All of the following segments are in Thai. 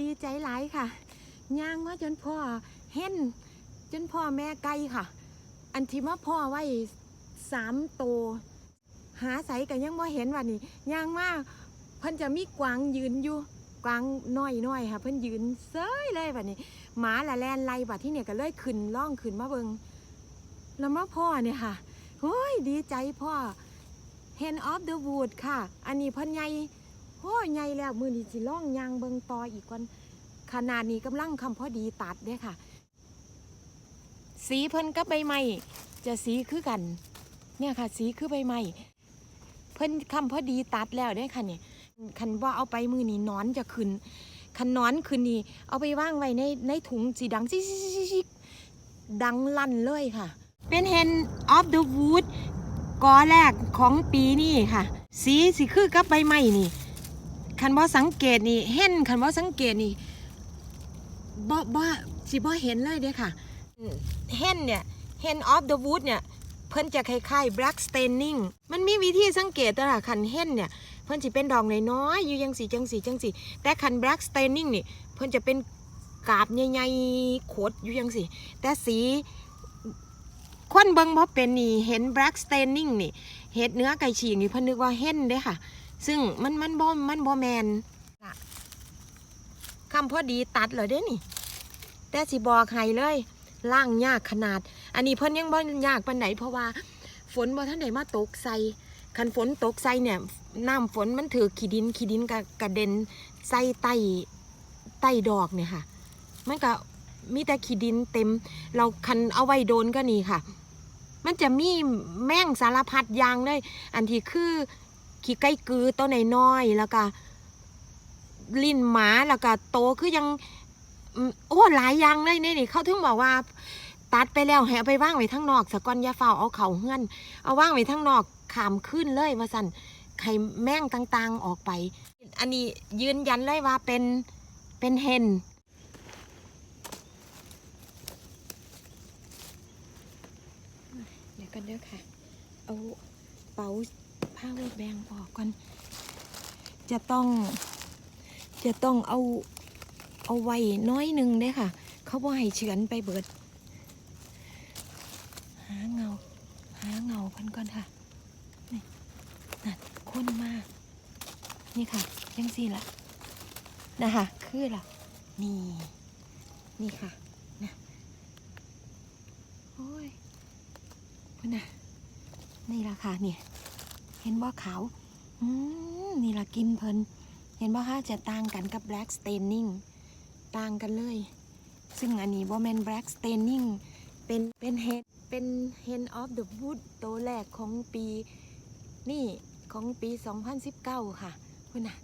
ดีใจหลายค่ะย่างมาจนพ่อเห็นจนพ่อแม่ไก่ค่ะ อันที่มาพ่อไว้สามโตวหาใสกันยังว่าเห็นว่านี่ย่างมาเพิ่นจะมีกวางยืนอยู่กวางน้อยๆค่ะ เพิ่นยืนเซ้ยเลยแบบนี้หมาละแลนไล่บัดที่เนี่ยก็เลยขึ้นล่องขึ้นมาเบิงแล้วมาพ่อเนี่ยค่ะโอ้ยดีใจพ่อ Hand of the Wood ค่ะ อันนี้เพิ่นใหญ่ โอ้ยใหญ่แล้วมือนี้สิล่องยางเบิงตออีกวันขนาดนี้กำลังคำพอดีตัดเด้ค่ะ สีเพิ่นกับใบไม้จะสีคือกัน เนี่ยค่ะ สีคือใบไม้เพิ่นคำพอดีตัดแล้วเด้ค่ะเนี่ยคันว่าเอาไปมือนี้นอนจะขึ้นคันนอนคืนนี้เอาไปว่างไว้ในในถุงสีดังซิซิซิซิซิดังลั่นเลยค่ะ เป็น Hand of the Wood กอแรกของปีนี้ค่ะ สีสีคือกับใบไม้นี่ คันบ่สังเกตนี่เห็นคันบ่สังเกตนี่บ่บ่สิบ่เห็นเลยเด้ค่ะเห็นเนี่ย Hand of the Wood เนี่ยเพิ่นจะคล้ายๆ black staining มันมีวิธีสังเกตตลอดคันเห็นเนี่ยเพิ่นสิเป็นดอกน้อยๆอยู่ยังสีจังสีจังสีแต่คัน black staining นี่เพิ่นจะเป็นกาบใหญ่ๆโขดอยู่ยังสีแต่สีคนเบิ่งบ่เป็นนี่เห็น black staining นี่เห็ดเนื้อไก่ฉีกนี่เพิ่นนึกว่าเห็นเด้ค่ะ ซึ่งมันมันบ่มันบ่แมนละคำพอดีตัดเลยเด้นี่ แต่สิบอกให้เลยล่างยากขนาด อันนี้เพิ่นยังบ่ยากปานไหนเพราะว่า ฝนบ่ทันได้มาตกใส่คันฝนตกใส่เนี่ยน้ำฝนมันถือขี้ดินขี้ดินกะกระเด็นใส่ใต้ใต้ดอกเนี่ยค่ะ มันก็มีแต่ขี้ดินเต็ม เราคันเอาไว้โดนก็นี่ค่ะ มันจะมีแม่งสารพัดยางเลย อันที่คือ ขี้ไก่กือตัวน้อยๆแล้วก็ลิ้นหมาแล้วก็โตคือยังโอ้หลายอย่างเลยนี่นี่เขาถึงบอกว่า ตัดไปแล้วให้เอาไปว่างไว้ทั้งนอกสะก้อนยาเฝ้าเอาเข่าเฮือน เอาว่างไว้ทั้งนอกขามขึ้นเลยว่าสันไข่แม่งต่างๆออกไป อันนี้ยืนยันเลยว่าเป็นเป็นเฮนเดี๋ยวกันเด้อค่ะ เอาเป๋า ผ้าเวทแบงออกก่อน จะต้อง จะต้องเอาเอาไว้น้อยหนึ่งเด้ค่ะ เขาบ่ให้เฉือนไปเบิด หาเงา หาเงาเพันก่อนค่ะ นี่นั่นข้นมาก นี่ค่ะยังสี่ละนะคะคือละนี่ นี่ค่ะนะโอ้ยพุ่นนะนี่ละค่ะเนี่ย เห็นว่าขาวอืมนี่ละกินเพลินเห็นว่าคะจะต่างกันกับ black staining ต่างกันเลย ซึ่งอันนี้ว่แมน black staining เป็นเป็นเฮดเป็น hand of the wood ตัวแรกของปีนี่ของปี 2019 ค่ะคุณน่ะ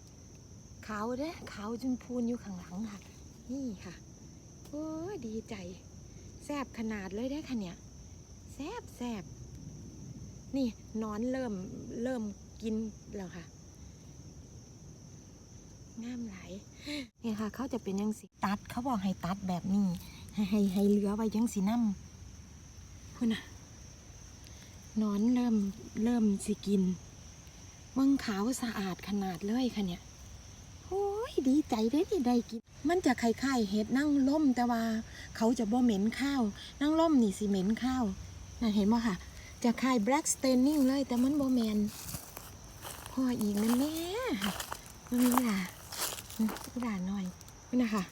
ขาวเด้ขาวจนพูนอยู่ข้างหลังค่ะ นี่ค่ะโอ้ดีใจแซบขนาดเลยได้ค่ะเนี่ยแซบแซบ นี่นอนเริ่มเริ่มกินแล้วค่ะงามไหลายนี่ค่ะ เขาจะเป็นยังสิตัด เขาบอกให้ตัดแบบนี้ ให้ให้ให้เหลือไว้ยังสีน้ำคุณน่ะนอนเริ่มเริ่มสิกินมังขาวสะอาดขนาดเลยค่ะเนี่ยโอ้ยดีใจเด้ที่ได้กิน มันจะคล้ายๆเห็ดนั่งล่มแต่ว่า เขาจะบ่เหม็นข้าว นั่งล่มนี่สิเหม็นข้าวน่ะเห็นบ่ค่ะ จะคาย black staining เลย แต่มันโบแมนพ่ออีกนั่นแน่มันมีล่ะอืมอีหลาหน่อยนี่นะคะ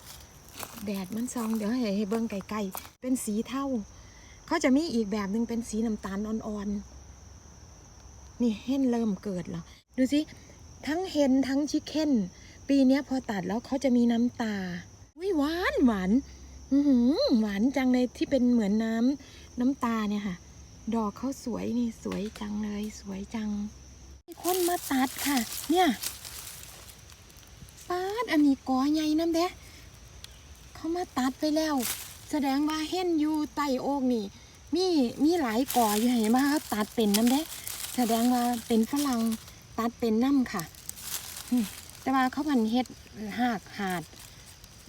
แดดมันซองเดี๋ยวให้ให้เบิ่งไกลๆเป็นสีเทาเขาจะมีอีกแบบหนึ่งเป็นสีน้ำตาลอ่อนๆ นี่เห็นเริ่มเกิดแล้วดูสิ ทั้งเฮนทั้งชิคเก้น ปีนี้พอตัดแล้วเขาจะมีน้ำตาวิหวานหวานหวานจังเลยที่เป็นเหมือนน้ำน้ำตาเนี่ยค่ะ ดอกเขาสวยนี่สวยจังเลยสวยจังมีคนมาตัดค่ะ เนี่ยปาดอันนี้กอใหญ่น้ำเด้เขามาตัดไปแล้ว แสดงว่าเห็นอยู่ใต้โอกนี่ มีมีหลายกออยู่เห็นไหมคะตัดเป็นน้ำเด้แสดงว่าเป็นฝรั่งตัดเป็นน้ำค่ะแต่ว่าเขาพันเฮ็ดหากหาด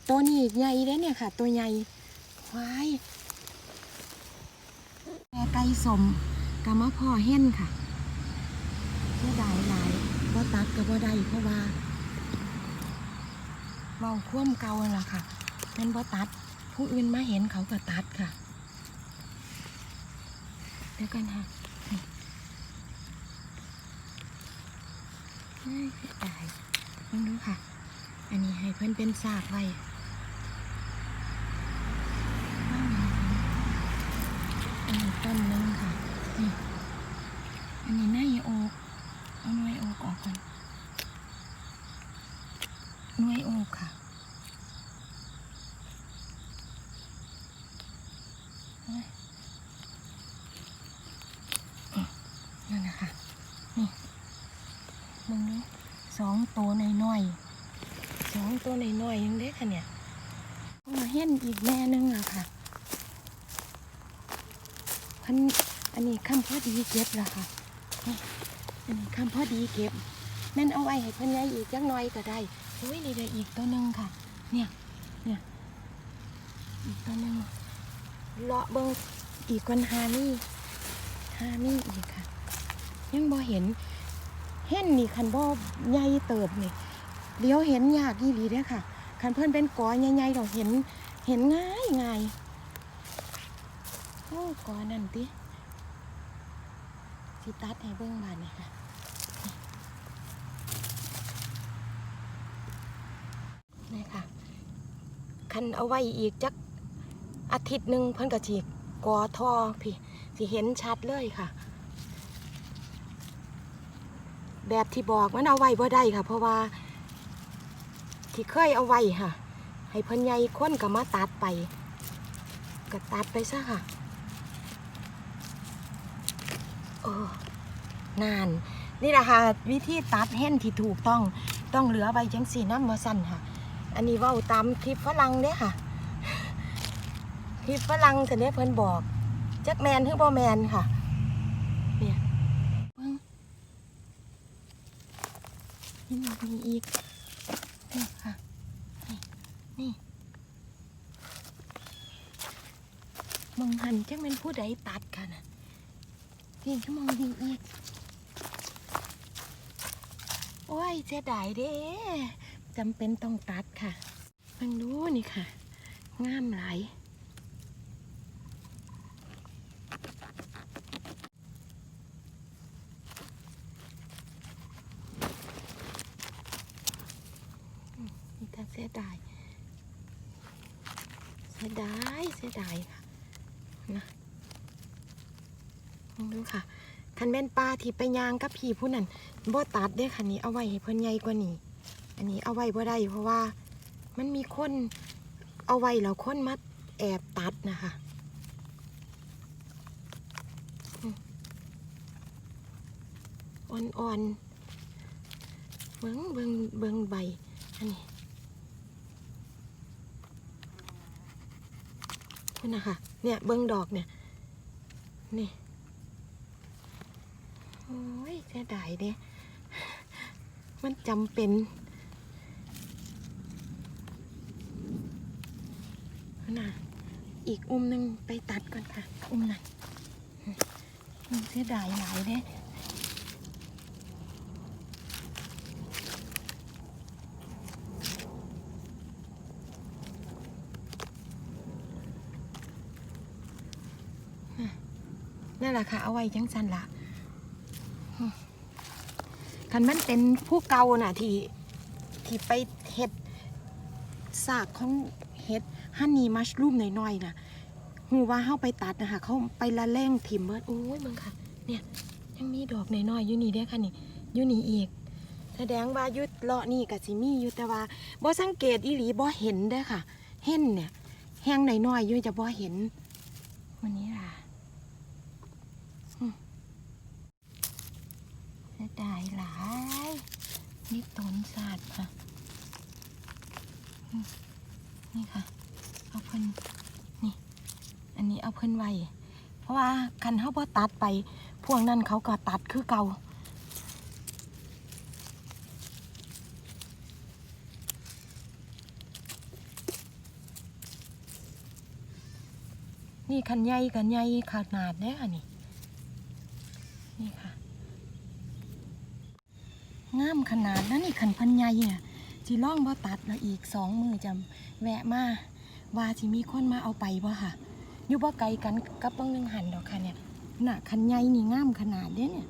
ตัวนี้ใหญ่เด้เนี่ยค่ะ ตัวใหญ่ควาย แม่ไก่สมกามะพ่อเห็นค่ะเสียดายหลายว่าตัดกับว่าได้เพราะว่าเว้าคว่ำเก่าล่ะค่ะแม่นบ่ตัด ผู้อื่นมาเห็นเขาก็ตัดค่ะ เดี๋ยวกันค่ะนี่เฮ้ยเสียดายเพิ่งดูค่ะ อันนี้ให้เพื่อนเป็นซากไว้างอันนี้ ต้นหนึงค่ะ นี่ อันนี้หน้าโอกเอาหน่วยโอกออกก่อนหน่วยโอกค่ะนั่นนะคะนี่มึงดูสองตัวในน้อยๆสองตัวในน้อยๆยังเด็กค่ะเนี่ยมาเห็นอีกแม่นึงอะค่ะ พันอันนี้คำพอดีเก็บละค่ะอันนี้คำพอดีเก็บแม่นเอาไว้ให้เพิ่นยายอีกจักหน้อยก็ได้โอ้ยนี่ได้อีกตัวหนึงค่ะ เนี่ยเนี่ยอีกตัวหนึงเลาะเบิ่งอีกคนหานี่หานี่อีกค่ะ ยังบ่เห็นเห็นนี่คันบ่ใหญ่เติบนี่เลี้ยวเห็นยากอีหลีเด้อค่ะคันเพิ่นเป็นกอใหญ่ๆดอกเห็นเห็นง่ายง่าย อ้กอนั่นติสิตัดให้เบิ่งบาดนี่ค่ะนี่ค่ะ คันเอาไว้อีกจักอาทิตย์หนึ่งเพิ่นก็สิกอทอพี่สิเห็นชัดเลยค่ะ แบบที่บอกมันเอาไว้บ่ได้ค่ะ เพราะว่า ที่เคยเอาไว้ค่ะ ให้เพิ่นใหญ่คนก็มาตัดไปก็ตัดไปซะค่ะ เออนาน นี่แหละค่ะวิธีตัดเห็นที่ถูกต้องต้องเหลือไว้จังสีน้ำมาสั่นค่ะ อันนี้ว่าตามคลิปฝรั่งเด้ค่ะคลิปฝรั่งแต่เนี้ยเพิ่นบอกแจักแมนหรือบ่แมนค่ะเนี่ยเบิ่งนี่มีอีกนี่ค่ะนี่นี่มองหันจังเป็นผู้ใดตัดกันน่ะ นี่ก็มองดีอีก โอ้ยเสียดายเด้จำเป็นต้องตัดค่ะเพิ่งดูนี่ค่ะ งามหลายนี่ถ้าเสียดายเสียดายเสียดายค่ะลอง ดูค่ะคันแม่นปลาที่ไปยางกับพี่ผู้นั้นบ่ตัดเด้อค่ะนี้เอาไว้ให้เพิ่นใหญ่กว่านี้ อันนี้เอาไว้บ่ได้เพราะว่ามันมีคนเอาไว้แล้วคนมาแอบตัดนะคะอ่อนๆเบิ่งเบิงเบิงใบ อันนี้คุณนะคะเนี่ยเบิ้งดอกเนี่ย นี่ โอ้ยเสียดายเด้มันจำเป็น น่ะ อีกอุ้มหนึ่งไปตัดก่อนค่ะ อุ้มนั้นมันเสียดายหลายเด้นั่นแหละค่ะ เอาไว้จังสันละอืม คันมันเป็นผู้เก่าน่ะที่ที่ไปเห็ดสากของเห็ดฮันนี่มัชรูมหน่อยๆน่ะหูว่าเข้าไปตัดนะคะเขาไปละแล่งถิ่มเบิดโอ้ยมึงค่ะ เนี่ย ยังมีดอกหน่อยๆอยู่นี่เด้ค่ะนี่อยู่นี่อีกแสดงว่ายุดเลาะนี่กับสิมีอยู่แต่ว่าบ่สังเกตอีหลีบ่เห็นเด้ค่ะ เห็นเนี่ย แห้งหน่อยๆอยู่จะบ่เห็นวันนี้ล่ะ เสียดายหลาย นี่ต้นศาสตร์ค่ะ นี่ค่ะ เอาเพิ่นนี่ อันนี้เอาเพิ่นไว้ เพราะว่าคันเขาพอตัดไป พวกนั้นเขาก็ตัดคือเก่านี่คันใหญ่กันใหญ่ขนาดเนี้ยค่ะนี่ นี่ค่ะ งามขนาดนั้นนี่ขันพันใหญ่เนี่ยจิล่องบ่ตัดแล้วอีกสองมือจำแวะมาว่าจิมีคนมาเอาไปบ่ค่ะอยู่บ่ไกลกันกับตรงนึงหันดอกค่ะเนี่ยน่ะคันใหญ่นี่งามขนาดเด้เนี่ย